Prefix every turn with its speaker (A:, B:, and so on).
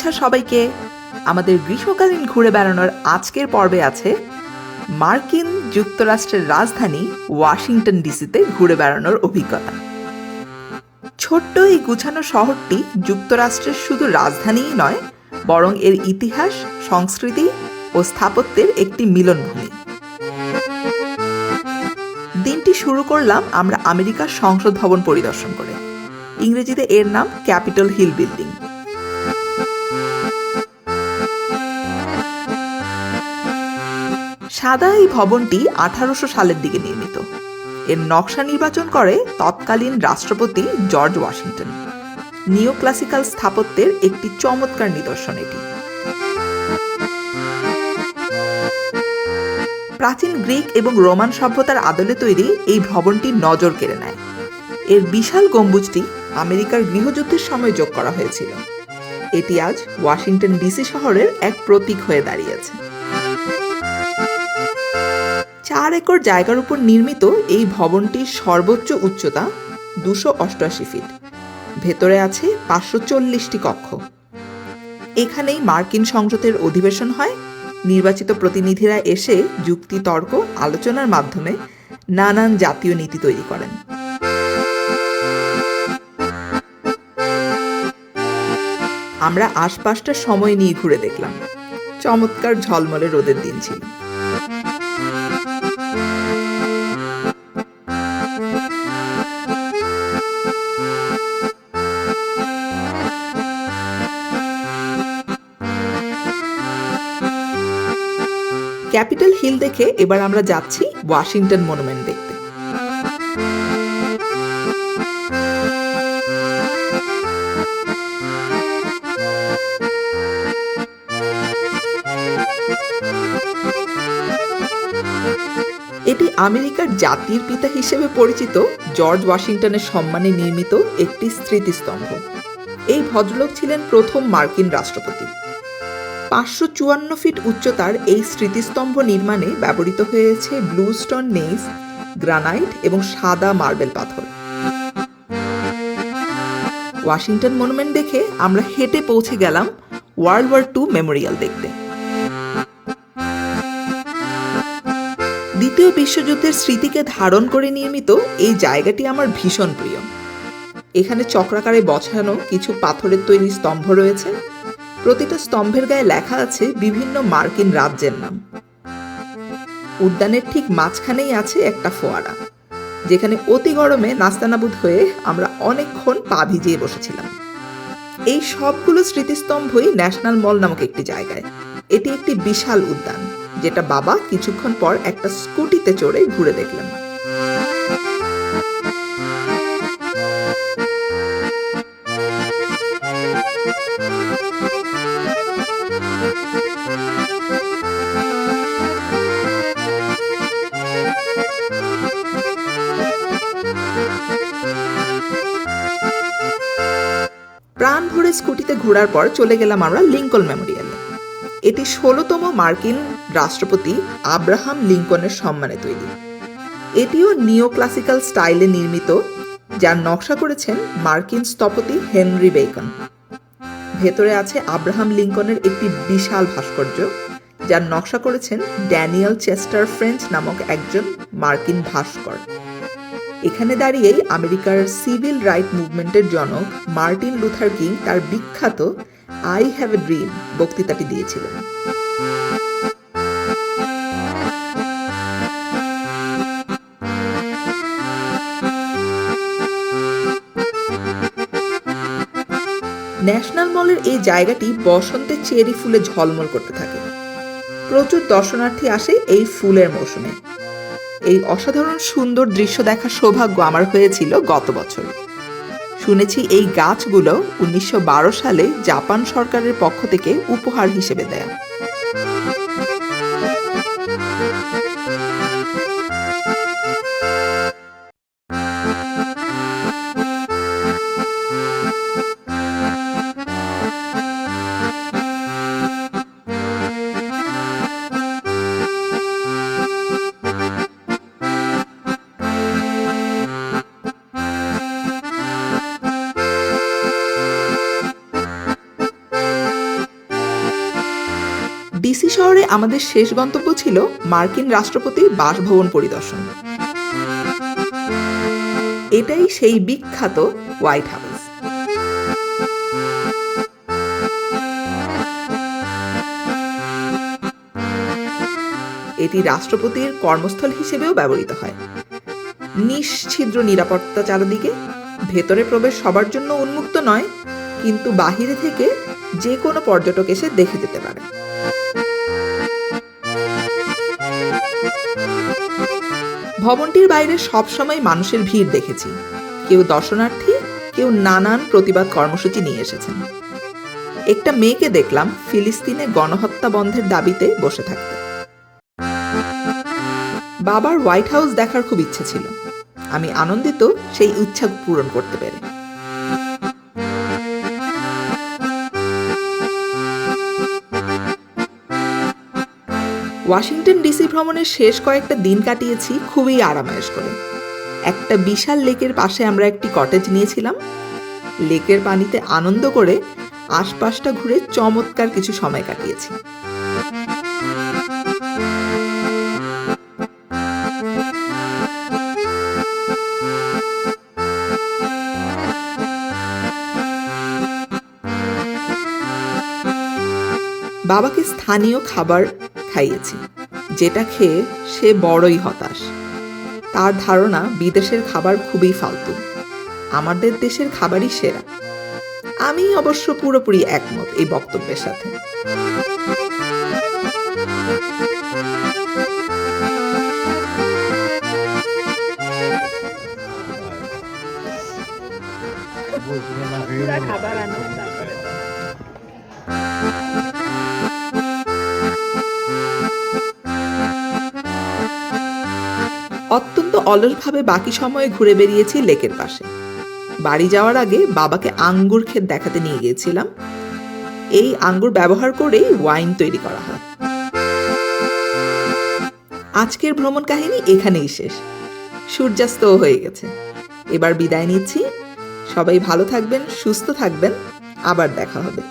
A: শুভেচ্ছা সবাইকে। আমাদের গ্রীষ্মকালীন ঘুরে বেড়ানোর আজকের পর্বে আছে মার্কিন যুক্তরাষ্ট্রের রাজধানী ওয়াশিংটন ডিসিতে ঘুরে বেড়ানোর অভিজ্ঞতা। ছোট্ট এই গুছানো শহরটি যুক্তরাষ্ট্রের শুধু রাজধানীই নয়, বরং এর ইতিহাস, সংস্কৃতি ও স্থাপত্যের একটি মিলনভূমি। দিনটি শুরু করলাম আমরা আমেরিকার সংসদ ভবন পরিদর্শন করে। ইংরেজিতে এর নাম ক্যাপিটল হিল বিল্ডিং। সাদা এই ভবনটি আঠারোশো সালের দিকে নির্মিত। এর নকশা নির্বাচন করে তৎকালীন রাষ্ট্রপতি জর্জ ওয়াশিংটন। নিও ক্লাসিক্যাল স্থাপত্যের একটি চমৎকার নিদর্শন এটি। প্রাচীন গ্রিক এবং রোমান সভ্যতার আদলে তৈরি এই ভবনটি নজর কেড়ে নেয়। এর বিশাল গম্বুজটি আমেরিকার গৃহযুদ্ধের সময় যোগ করা হয়েছিল। এটি আজ ওয়াশিংটন ডিসি শহরের এক প্রতীক হয়ে দাঁড়িয়েছে চার একর জায়গার উপর নির্মিত এই ভবনটির সর্বোচ্চ উচ্চতা দুশো অষ্টআশি ফিট। ভেতরে আছে পাঁচশো চল্লিশটি কক্ষ। এখানেই মার্কিন সংসদের অধিবেশন হয়। নির্বাচিত প্রতিনিধিরা এসে যুক্তি, তর্ক, আলোচনার মাধ্যমে নানান জাতীয় নীতি তৈরি করেন। আমরা আশপাশটা সময় নিয়ে ঘুরে দেখলাম। চমৎকার ঝলমলে রোদের দিন ছিল। ক্যাপিটাল হিল দেখে এবার আমরা যাচ্ছি ওয়াশিংটন মনুমেন্ট দেখতে। এটি আমেরিকার জাতির পিতা হিসেবে পরিচিত, জর্জ ওয়াশিংটনের সম্মানে নির্মিত একটি স্মৃতিস্তম্ভ। এই ভদ্রলোক ছিলেন প্রথম মার্কিন রাষ্ট্রপতি। পাঁচশো চুয়ান্ন ফিট উচ্চতার এই স্মৃতিস্তম্ভ নির্মাণে ব্যবহৃত হয়েছে ব্লুস্টোন নেইস, গ্রানাইট এবং সাদা মার্বেল পাথর। ওয়াশিংটন মনুমেন্ট দেখে আমরা হেঁটে পৌঁছে গেলাম ওয়ার্ল্ড ওয়ার টু মেমোরিয়াল দেখতে। দ্বিতীয় বিশ্বযুদ্ধের স্মৃতিকে ধারণ করে নির্মিত এই জায়গাটি আমার ভীষণ প্রিয়। এখানে চক্রাকারে বছানো কিছু পাথরের তৈরি স্তম্ভ রয়েছে। প্রতিটা স্তম্ভের গায়ে লেখা আছে বিভিন্ন মার্কিন রাজ্যের নাম। উদ্যানের ঠিক মাঝখানেই আছে একটা ফোয়ারা, যেখানে অতি গরমে নাস্তানাবুদ হয়ে আমরা অনেকক্ষণ পা ভিজিয়ে বসেছিলাম। এই সবগুলো স্মৃতিস্তম্ভই ন্যাশনাল মল নামক একটি জায়গায়। এটি একটি বিশাল উদ্যান, যেটা বাবা কিছুক্ষণ পর একটা স্কুটিতে চড়ে ঘুরে দেখলেন। প্রাণ ভরে স্কুটিতে ঘোরার পর চলে গেলাম আমরা লিঙ্কন মেমোরিয়ালে এটি ষোলোতম মার্কিন রাষ্ট্রপতি আব্রাহাম লিঙ্কনের সম্মানে তৈরি। এটিও নিও ক্লাসিক্যাল স্টাইলে নির্মিত, যার নকশা করেছেন মার্কিন স্থপতি হেনরি বেকন। ভেতরে আছে আব্রাহাম লিঙ্কনের একটি বিশাল ভাস্কর্য, যার নকশা করেছেন ড্যানিয়েল চেস্টার ফ্রেঞ্চ নামক একজন মার্কিন ভাস্কর। এখানে দাঁড়িয়েই আমেরিকার সিভিল রাইট মুভমেন্টের জনক মার্টিন লুথার কিং তার বিখ্যাত আই হ্যাভ এ ড্রিম বক্তৃতাটি দিয়েছিলেন। ন্যাশনাল মলের এই জায়গাটি বসন্তে চেরি ফুলে ঝলমল করতে থাকে। প্রচুর দর্শনার্থী আসে এই ফুলের মৌসুমে। এই অসাধারণ সুন্দর দৃশ্য দেখার সৌভাগ্য আমার হয়েছিল গত বছর। শুনেছি এই গাছগুলো উনিশশো বারো সালে জাপান সরকারের পক্ষ থেকে উপহার হিসেবে দেয়া। আমাদের শেষ গন্তব্য ছিল মার্কিন রাষ্ট্রপতির বাসভবন পরিদর্শন। এটাই সেই বিখ্যাত হোয়াইট হাউস। এটি রাষ্ট্রপতির কর্মস্থল হিসেবেও ব্যবহৃত হয়। নিশ্ছিদ্র নিরাপত্তা চারদিকে, ভেতরে প্রবেশ সবার জন্য উন্মুক্ত নয়, কিন্তু বাহিরে থেকে যে কোনো পর্যটক এসে দেখে যেতে পারে। ভবনটির বাইরে সবসময় মানুষের ভিড় দেখেছি। কেউ দর্শনার্থী, কেউ নানান প্রতিবাদ কর্মসূচি নিয়ে এসেছেন। একটা মেয়েকে দেখলাম ফিলিস্তিনে গণহত্যা বন্ধের দাবিতে বসে থাকতে। বাবার হোয়াইট হাউস দেখার খুব ইচ্ছে ছিল। আমি আনন্দিত সেই ইচ্ছা পূরণ করতে পেরে। ওয়াশিংটন ডিসি ভ্রমণের শেষ কয়েকটা দিন কাটিয়েছি, খুবই আরামায়েশ করে। একটা বিশাল লেকের পাশে আমরা একটি কটেজ নিয়েছিলাম। লেকের পানিতে আনন্দ করে আশপাশটা ঘুরে চমৎকার কিছু সময় কাটিয়েছি। বাবাকে স্থানীয় খাবার খাইয়েছি, যেটা খেয়ে সে বড়ই হতাশ। তার ধারণা বিদেশের খাবার খুবই ফালতু। আমাদের দেশের খাবারই সেরা। আমি অবশ্য পুরোপুরি একমত এই বক্তব্যের সাথে।
B: খাবার আনো
A: অত্যন্ত অলসভাবে বাকি সময়ে ঘুরে বেরিয়েছি লেকের পাশে। বাড়ি যাওয়ার আগে বাবাকে আঙ্গুর ক্ষেত দেখাতে নিয়ে গিয়েছিলাম। এই আঙ্গুর ব্যবহার করেই ওয়াইন তৈরি করা হয়। আজকের ভ্রমণ কাহিনী এখানেই শেষ। সূর্যাস্তও হয়ে গেছে। এবার বিদায় নিচ্ছি। সবাই ভালো থাকবেন, সুস্থ থাকবেন। আবার দেখা হবে।